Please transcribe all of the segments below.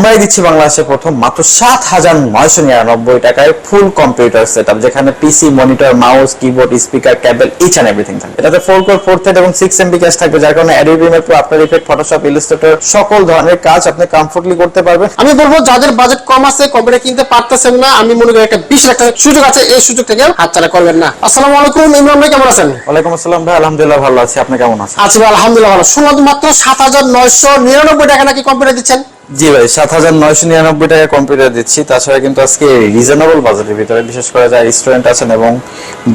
আমরাই দিচ্ছি বাংলাদেশে প্রথম মাত্র সাত হাজার নয়শো নিরানব্বই টাকায় ফুল কম্পিউটার সেট যেখানে PC monitor mouse keyboard speaker cable each and everything থাকবে। এটাতে ফোর কোর ফোর থ্রেড এবং সিক্স এমবি ক্যাশ থাকবে যার কারণে Adobe Premiere Pro After Effect Photoshop Illustrator সকল ধরনের কাজ আপনি কমফোর্টলি করতে পারবেন। আমি বলব যাদের বাজেট কম আছে কম্পিউটার কিনতে পারতেছেন না আমি মনে করি একটা বিশ লাখ টাকার সুযোগ আছে এই সুযোগ থেকে হাতছাড়া করবেন না। আসসালামু আলাইকুম ইমরান ভাই কেমন আছেন? ওয়ালাইকুম আসসালাম ভাই আলহামদুলিল্লাহ ভালো আছি আপনি কেমন আছেন? আছি আলহামদুলিল্লাহ ভালো। শুনলাম মাত্র সাত হাজার নয়শো নিরানব্বই টাকা নাকি কম্পিউটার দিচ্ছেন। জি ভাই সাত হাজার নয়শো নিরানব্বই টাকা কম্পিউটার দিচ্ছি। তাছাড়া কিন্তু আজকে রিজনেবল বাজেটের ভিতরে বিশেষ করে যারা স্টুডেন্ট আছেন এবং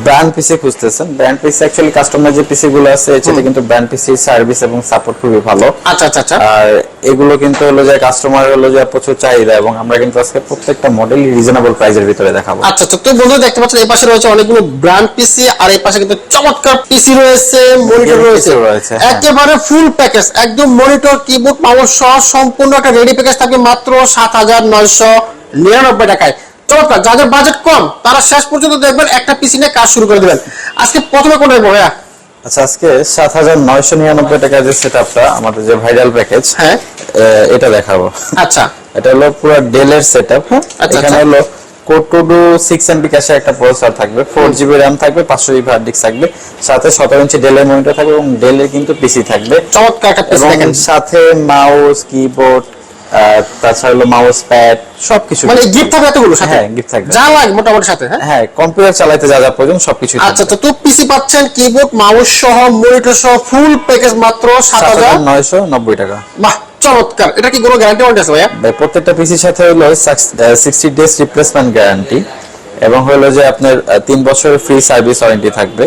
ব্র্যান্ড পিসি খুঁজতেছেন ব্র্যান্ড পিসি অ্যাকচুয়ালি কাস্টমার যে পিসি গুলো আছে সেটা কিন্তু ব্র্যান্ড পিসি সার্ভিস এবং সাপোর্ট খুবই ভালো। আচ্ছা আচ্ছা আচ্ছা। আর এগুলো কিন্তু হলো যে কাস্টমার হলো যে প্রচুর চাহিদা এবং আমরা কিন্তু আজকে প্রত্যেকটা মডেল রিজনেবল প্রাইসের ভিতরে দেখাবো। আচ্ছা তো বন্ধু দেখতে পাচ্ছেন এই পাশে রয়েছে অনেকগুলো ব্র্যান্ড পিসি আর এই পাশে কিন্তু চমৎকার পিসি রয়েছে মনিটর রয়েছে। হ্যাঁ। একেবারে ফুল প্যাকেজ একদম মনিটর কিবোর্ড মাউস সহ সম্পূর্ণ একটা রেডি প্যাকেজ থাকবে মাত্র সাত হাজার নয়শো নিরানব্বই টাকায়। চমৎকার যাদের বাজেট কম তারা শেষ পর্যন্ত দেখবেন একটা পিসি নিয়ে কাজ শুরু করে দেবেন। আজকে প্রথমে কোনটা ভাইয়া? আচ্ছা আজকে সাত হাজার নয়শো নিরানব্বই টাকার যে সেট আমাদের যে ভাইরাল প্যাকেজ হ্যাঁ। এটা দেখাবো। আচ্ছা। এটা হলো পুরো ডেলের সেট আপ এখানে। হলো core two duo six MB ক্যাশে একটা প্রসেসর থাকবে ফোর জিবি র্যাম থাকবে পাঁচশো জিবি হার্ড ডিস্ক থাকবে সাথে সতেরো ইঞ্চি ডেলের মনিটর থাকবে এবং ডেলের কিন্তু পিসি থাকবে। চমৎকার সাথে মাউস কিবোর্ড তাছাড়া হলো মাউস প্যাড সবকিছু। মানে গিফট থাকবে এতগুলো সাথে? হ্যাঁ গিফট থাকবে। যা লাগে মোটামুটি সাথে হ্যাঁ? হ্যাঁ কম্পিউটার চালাতে যা যা প্রয়োজন সবকিছু আচ্ছা তো তো পিসি পাচ্ছেন কিবোর্ড মাউস সহ মনিটর সহ ফুল প্যাকেজ মাত্র সাত সাত হাজার। হাজার নয়শো নব্বই টাকা। বাহ চমৎকার। এটা কি কোনো গ্যারান্টি ওয়ারেন্টি আছে ভাইয়া? ভাই, প্রত্যেকটা পিসির সাথে হলো সিক্সটি ডেজ রিপ্লেসমেন্ট গ্যারান্টি এবং হলো যে আপনার আহ, তিন বছরের ফ্রি সার্ভিস ওয়ারেন্টি থাকবে।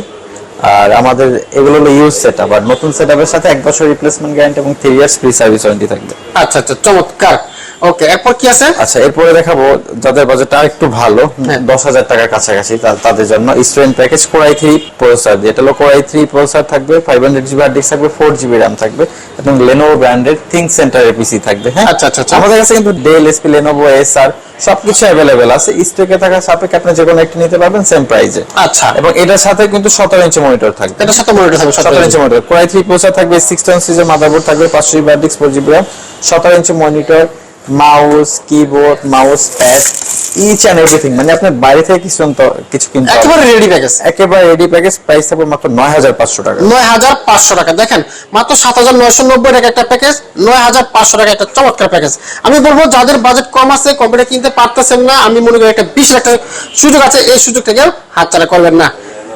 আর আমাদের এগুলো হলো ইউজ সেট আপ আর নতুন সেট সাথে এক বছর রিপ্লেসমেন্ট গ্যারান্টি এবং three years free service warranty থাকবে। আচ্ছা আচ্ছা চমৎকার। ওকে এরপর কি আছে? আচ্ছা এরপরে দেখাবো যাদের বাজেটটা একটু ভালো। হ্যাঁ। দশ হাজার টাকার কাছাকাছি তাদের জন্য student package core i three processor যেটা হলো কোরাই থ্রি প্রসেসর থাকবে five hundred GB hard disk থাকবে ফোর জিবি র্যাম থাকবে এবং লেনোভো ব্র্যান্ডের থিঙ্ক সেন্টারের পিসি থাকবে হ্যাঁ? আচ্ছা, আচ্ছা, আচ্ছা। আমাদের কাছে কিন্তু Dell HP Lenovo S R সবকিছু অ্যাভেলেবেল আছে। স্টকে থাকা সাপেক্ষে আপনি যে কোনো একটি নিতে পারবেন সেম প্রাইজে আচ্ছা। এবং এটার সাথে কিন্তু সতেরো ইঞ্চি মনিটর থাকবে। এটার সাথে মনিটর থাকবে সতেরো সতেরো inch monitor core i three processor থাকবে সিক্সটিন সিজের মাদারবোর্ড থাকবে পাঁচশো GB hard disk four GB RAM সতেরো inch monitor mouse keyboard mouse pad each and everything মানে আপনার বাইরে থেকে কিছু কিছু কিনতে একেবারে রেডি প্যাকেজ একেবারে রেডি প্যাকেজ প্রাইস থাকবে মাত্র নয় হাজার পাঁচশো টাকা। নয় হাজার পাঁচশো টাকা। দেখেন মাত্র সাত হাজার নয়শো নব্বই টাকা একটা প্যাকেজ নয় হাজার পাঁচশো টাকা একটা চমৎকার প্যাকেজ আমি বলব যাদের বাজেট কম আছে কম্পিউটার কিনতে পারতেছেন না আমি মনে করি একটা বিশ লাখ সুযোগ আছে এই সুযোগ থেকে হাতছাড়া করবেন না।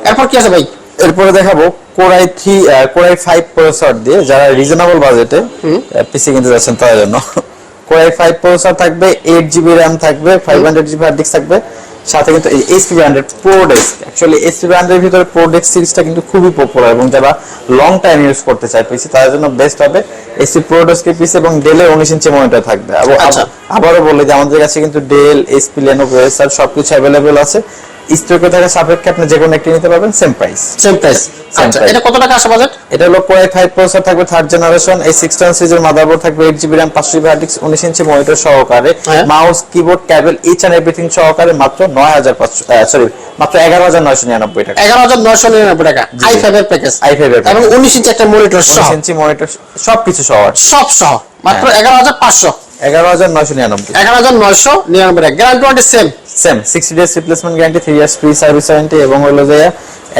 এরপর কি আছে ভাই? এরপরে দেখাবো core i three core i five processor দিয়ে যারা রিজনেবল বাজেটে পিসি কিনতে যাচ্ছেন তাদের জন্য। কোরাই ফাইভ প্রসেসর থাকবে এইট জিবি র্যাম থাকবে five hundred GB hard disk থাকবে সাথে কিন্তু এইচপি ব্র্যান্ডের প্রো ডেস্ক অ্যাকচুয়ালি এইচপি ব্র্যান্ডের ভিতরে প্রো ডেস্ক সিরিজটা কিন্তু খুবই পপুলার এবং যারা লং টাইম ইউজ করতে চায় পিসি তাদের জন্য বেস্ট হবে এইচপি প্রো ডেস্ক পিসি এবং ডেলের উনিশ ইঞ্চি মনিটর থাকবে। আচ্ছা। আবারও বলে যে আমাদের কাছে কিন্তু ডেল এইচপি লেনোভো এসআর সবকিছু অ্যাভেলেবেল আছে। স্টকে থাকা সাপেক্ষে আপনি যে কোনো একটি নিতে পারবেন সেম প্রাইস সেম প্রাইস আচ্ছা এটা কত টাকা আসে বাজেট? এটা হলো কোয়াই ফাইভ প্রসেসর থাকবে থার্ড জেনারেশন এই সিক্স টেন সিরিজের মাদারবোর্ড থাকবে এইট জিবি র্যাম পাঁচশো জিবি হার্ড ডিস্ক উনিশ ইঞ্চি মনিটর সহকারে। Mouse keyboard cable each and everything সহকারে মাত্র নয় হাজার পাঁচশো সরি মাত্র এগারো হাজার নয়শো নিরানব্বই টাকা। এগারো হাজার নয়শো নিরানব্বই টাকা। আই ফাইভ এর প্যাকেজ i5 এর এবং package। উনিশ ইঞ্চি একটা মনিটর সহ। ইঞ্চি মনিটর সবকিছু সহ। সব সহ। মাত্র হ্যাঁ। এগারো হাজার পাঁচশো। এগারো হাজার নয়শো নিরানব্বই এগারো হাজার নয়শো নিরানব্বই টাকা। Guarantee warranty same same sixty days replacement guarantee three years free service warranty এবং হলো যে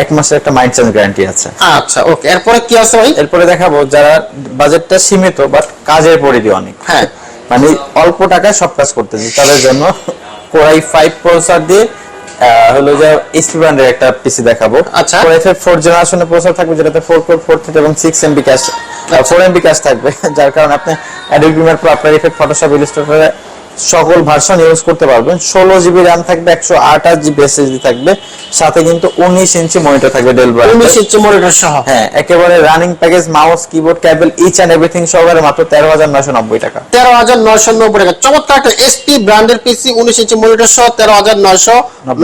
এক মাসের একটা মাইন্ড চেঞ্জ গ্যারান্টি আছে। আচ্ছা ওকে এরপরে কি আছে ভাই? এরপরে দেখাবো যারা বাজেটটা সীমিত বাট কাজের পরিধি অনেক। হ্যাঁ। মানে অল্প টাকায় সব কাজ করতেছি তাদের জন্য কোরাই ফাইভ প্রসেসর দিয়ে হলো যে এসপি ব্র্যান্ডের একটা পিসি দেখাবো। আচ্ছা। কোরাই ফাইভ ফোর জেনারেশনের প্রসেসর থাকবে যেটাতে ফোর কোর ফোর থ্রি এবং six MB cache four MB cache থাকবে। যার কারণে আপনি Adobe Premiere Pro After Effect Photoshop ইলাস্ট্রেটরে সকল ভার্সন ইউজ করতে পারবেন। ষোলো জিবি র্যাম থাকবে একশো আঠাশ জিবি এসএসডি থাকবে সাথে কিন্তু উনিশ ইঞ্চি মনিটর থাকবে ডেল উনিশ ইঞ্চি মনিটর সহ। হ্যাঁ একেবারে running package mouse keyboard cable each and everything সহকারে মাত্র তেরো হাজার নয়শো নব্বই টাকা। তেরো হাজার নয়শো নব্বই টাকা। চমৎকার একটা এসপি ব্র্যান্ডের পিসি উনিশ ইঞ্চি মনিটর সহ তেরো হাজার নয়শো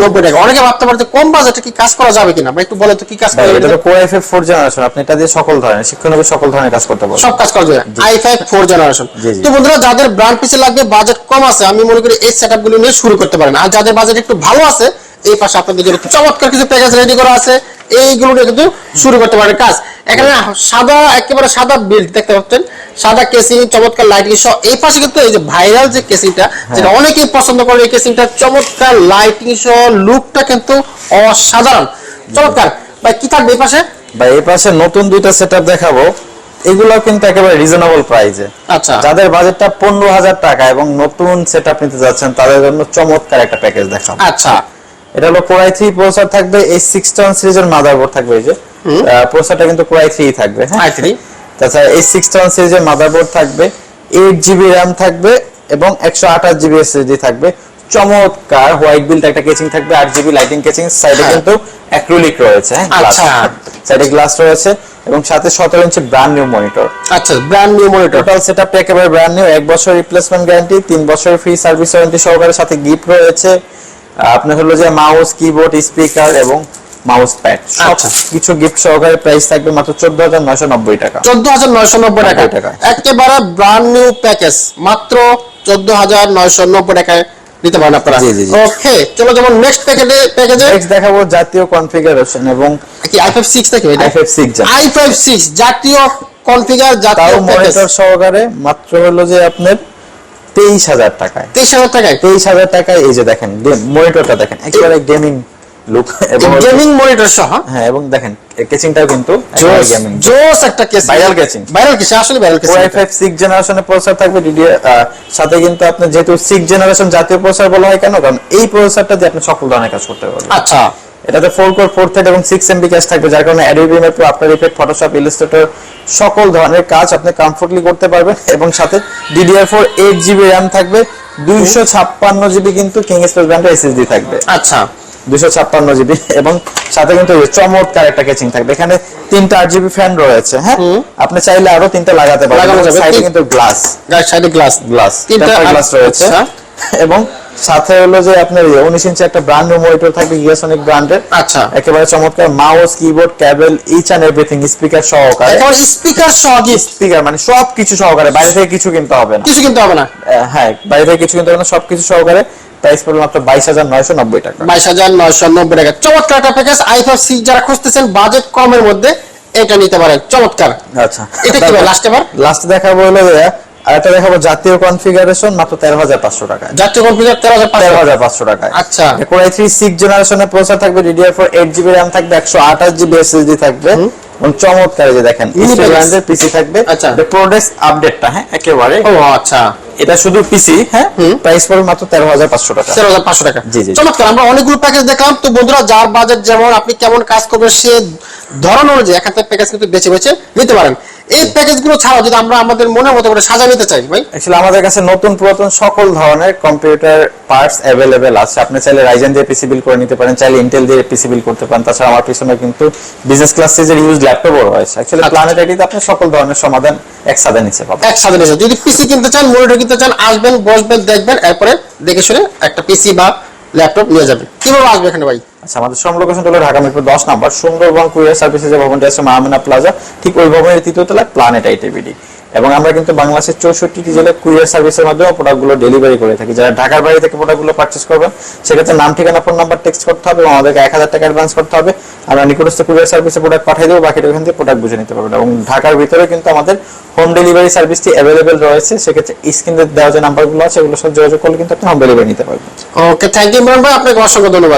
নব্বই টাকা। অনেকে ভাবতে পারে কম বাজেটে কি কাজ করা যাবে কিনা? একটু বলে তো কি কাজ করা এটা তো কোর এফ ফোর জেনারেশন আপনি এটা দিয়ে সকল ধরনের শিক্ষণীয় সকল ধরনের কাজ করতে পারবেন। সব কাজ করা যাবে। I five four generation. তো বন্ধুরা যাদের ব্র্যান্ড পিসি লাগবে বাজেট কম আছে আমি মনে করি এই সেটআপগুলো নিয়ে শুরু করতে পারেন। আর যাদের বাজেট একটু ভালো আছে এই পাশে আপনাদের জন্য চমৎকার কিছু প্যাকেজ রেডি করা আছে এইগুলো নিয়ে কিন্তু শুরু করতে পারেন কাজ। এখানে সাদা একেবারে সাদা বিল্ড দেখতে পাচ্ছেন? সাদা কেসিং চমৎকার লাইটিং সহ এই পাশে কিন্তু এই যে ভাইরাল যে কেসিংটা যেটা অনেকেই পছন্দ করে এই কেসিংটা চমৎকার লাইটিং সহ লুকটা কিন্তু অসাধারণ। চমৎকার। ভাই কি থাকবে এই পাশে? ভাই এই পাশে নতুন দুইটা সেটআপ দেখাবো। এগুলো কিন্তু একেবারে রিজনেবল প্রাইসে আচ্ছা। যাদের বাজেটটা পনেরো হাজার টাকা এবং নতুন সেটআপ নিতে যাচ্ছেন তাদের জন্য চমৎকার একটা প্যাকেজ দেখাবো। আচ্ছা। এটা হলো কোরাই থ্রি প্রসেসর থাকবে এই সিক্স টন সিরিজের মাদারবোর্ড থাকবে এই যে। প্রসেসরটা কিন্তু কোরাই থ্রি থাকবে হ্যাঁ? I3 তাছাড়া এই সিক্স টন সিরিজের মাদারবোর্ড থাকবে এইট জিবি র্যাম থাকবে এবং একশো আঠাশ জিবি এসএসডি থাকবে। চমৎকার হোয়াইট বিল্ড একটা কেচিং থাকবে আট জিবি লাইটিং কেচিং সাইডে। কিন্তু অ্যাক্রিলিক রয়েছে হ্যাঁ? আচ্ছা। সাইডে গ্লাস রয়েছে। এবং সাথে সতেরো ইঞ্চি ব্র্যান্ড নিউ মনিটর আচ্ছা ব্র্যান্ড নিউ মনিটর টোটাল সেটআপটা একেবারে ব্র্যান্ড নিউ এক বছর রিপ্লেসমেন্ট গ্যারান্টি তিন বছরের ফ্রি সার্ভিস ওয়ারেন্টি সহকারে সাথে গিফট রয়েছে। আপনার হলো যে মাউস কিবোর্ড স্পিকার এবং মাউস প্যাড আচ্ছা। কিছু গিফট সহকারে প্রাইস থাকবে মাত্র চোদ্দ হাজার নয়শো নব্বই টাকা। চোদ্দ হাজার নয়শো নব্বই টাকা। নব্বই টাকা। একেবারে ব্র্যান্ড নিউ প্যাকেজ মাত্র চোদ্দ হাজার নয়শো নব্বই টাকায় নিতে পারেন আপনারা। ওকে চলো যেমন নেক্সট প্যাকেজে প্যাকেজে নেক্সট দেখাবো জাতীয় কনফিগারেশন এবং কি আই ফাইভ সিক্স থেকে এটা? i5 6 gen। I five six জাতীয় কনফিগার জাতীয় মনিটর সহকারে মাত্র হলো যে আপনার তেইশ হাজার টাকায়। তেইশ হাজার টাকায়? তেইশ হাজার টাকায় এই যে দেখেন মনিটরটা দেখেন একেবারে গেমিং লুক এবং গেমিং মনিটর সহ হ্যাঁ? এবং দেখেন কেচিংটাও কিন্তু গেমিং জোস একটা case Viral casing। Viral case আসলে ভাইরাল কেস Core i5 6 জেনারেশনের প্রসেসর থাকবে ডিডিআর সাথে কিন্তু আপনার যেহেতু 6 জেনারেশন জাতীয় প্রসেসর বলা হয় কেন? কারণ এই প্রসেসরটা দিয়ে আপনি সকল ধরনের কাজ করতে পারবেন। আচ্ছা। এটাতে 4 কোর 4 থ্রেড এবং 6 এমবি ক্যাশ থাকবে যার কারণে Adobe After Effect Photoshop Illustrator সকল ধরনের কাজ আপনি কমফোর্টলি করতে পারবেন। এবং সাথে DDR4 8 জিবি RAM থাকবে 256 জিবি কিন্তু কিং স্পেস ব্র্যান্ডের এসএসডি থাকবে। আচ্ছা। দুশো ছাপ্পান্ন জিবি এবং সাথে কিন্তু চমৎকার একটা কেচিং থাকবে। এখানে তিনটা আট জিবি ফ্যান রয়েছে হ্যাঁ? আপনি চাইলে আরও তিনটা লাগাতে যাবে। সাইডে কিন্তু গ্লাস সাইডে গ্লাস গ্লাস তিনটা গ্লাস রয়েছে। আচ্ছা। এবং সাথে হলো যে আপনার উনিশ ইঞ্চি একটা ব্র্যান্ড নিউ মনিটর থাকবে গিয়াসনিক ব্র্যান্ডের আচ্ছা। একেবারে চমৎকার। Mouse keyboard cable each and everything speaker সহকারে। এখন স্পিকার সহ স্পিকার মানে সব কিছু সহকারে। বাইরে থেকে কিছু কিনতে হবে না। কিছু কিনতে হবে না। হ্যাঁ বাইরে থেকে কিছু কিনতে হবে না সবকিছু সহকারে। প্রাইস পড়বে মাত্র বাইশ হাজার নয়শো নব্বই টাকা। বাইশ হাজার নয়শো নব্বই টাকা। চমৎকার একটা প্যাকেজ আই ফাইভ সিক্স যারা খুঁজতেছেন বাজেট কমের মধ্যে এটা নিতে পারেন। চমৎকার। আচ্ছা। এটা কি লাস্ট এবার? লাস্ট দেখাবো হলো যে আর একটা দেখাবো জাতীয় কনফিগারেশন মাত্র তেরো হাজার পাঁচশো টাকায়। জাতীয় কম্পিউটার তেরো হাজার তেরো হাজার পাঁচশো টাকায়। আচ্ছা। কোরাই থ্রি সিক্স জেনারেশনের প্রসেসর থাকবে DDR four eight GB RAM থাকবে একশো আঠাশ জিবি এসএসডি থাকবে। চমৎকার যে দেখেন পিসি থাকবে। আচ্ছা। প্রোডাক্ট আপডেটটা হ্যাঁ একেবারে। ও আচ্ছা। এটা শুধু পিসি হ্যাঁ প্রাইস পড়বে মাত্র তেরো হাজার পাঁচশো টাকা। তেরো হাজার পাঁচশো টাকা। জি, জি। চমৎকার আমরা অনেকগুলো প্যাকেজ দেখলাম। তো বন্ধুরা যার বাজেট যেমন আপনি কেমন কাজ করবেন সে ধরন অনুযায়ী এখান থেকে প্যাকেজ কিন্তু বেছে বেছে নিতে পারেন। এই প্যাকেজগুলো ছাড়াও যদি আমরা আমাদের মনের মতো করে সাজা নিতে চাই ভাই। অ্যাকচুয়ালি আমাদের কাছে নতুন পুরাতন সকল ধরনের কম্পিউটার পার্টস অ্যাভেলেবেল আছে। আপনি চাইলে রাইজেন দিয়ে পিসি বিল করে নিতে পারেন চাইলে ইন্টেল দিয়ে পিসি বিল করতে পারেন। তাছাড়া আমার পিছনে কিন্তু বিজনেস ক্লাস সিরিজের ইউজ ল্যাপটপও রয়েছে। অ্যাকচুয়ালি আচ্ছা। প্ল্যানেট আইডিতে আপনি সকল ধরনের সমাধান একসাথে নিতে পাবেন একসাথে যান। যদি পিসি কিনতে চান মনিটর কিনতে চান আসবেন বসবেন দেখবেন এরপরে দেখে শুনে একটা পিসি বা ল্যাপটপ নিয়ে যাবেন। কীভাবে আসবে এখানে ভাই? আচ্ছা আমাদের শ্রম লোকেশন হলো ঢাকা মিরপুর দশ নাম্বার, সুন্দরবন কুরিয়ার সার্ভিসের যে ভবনটি আছে মাহমেনা প্লাজা, ঠিক ওই ভবনের তৃতীয় তলায় প্ল্যানেট আইটিভিডি এবং আমরা কিন্তু বাংলাদেশের চৌষট্টি জেলায় কুরিয়ার সার্ভিসের মাধ্যমে প্রোডাক্টগুলো ডেলিভারি করে থাকি। যারা ঢাকার বাইরে থেকে প্রোডাক্টগুলো পারচেস করবেন, সেক্ষেত্রে নাম, ঠিকানা ফোন নাম্বার টেক্সট করতে হবে এবং আমাদেরকে এক হাজার টাকা অ্যাডভান্স করতে হবে। আমরা নিকটস্থ কুরিয়ার সার্ভিসে প্রোডাক্ট পাঠিয়ে দেবো, বাকিটা ওখান থেকে প্রোডাক্ট বুঝে নিতে পারবেন। এবং ঢাকার ভিতরে কিন্তু আমাদের হোম ডেলিভারি সার্ভিসটি অ্যাভেলেবেল রয়েছে। সেক্ষেত্রে স্ক্রিনে দেওয়া যে নাম্বারগুলো আছে এগুলোর সাথে যোগাযোগ করলে কিন্তু আপনি হোম ডেলিভারি নিতে পারবেন। ওকে থ্যাংক ইউ ভাই। আপনাকে অসংখ্য ধন্যবাদ।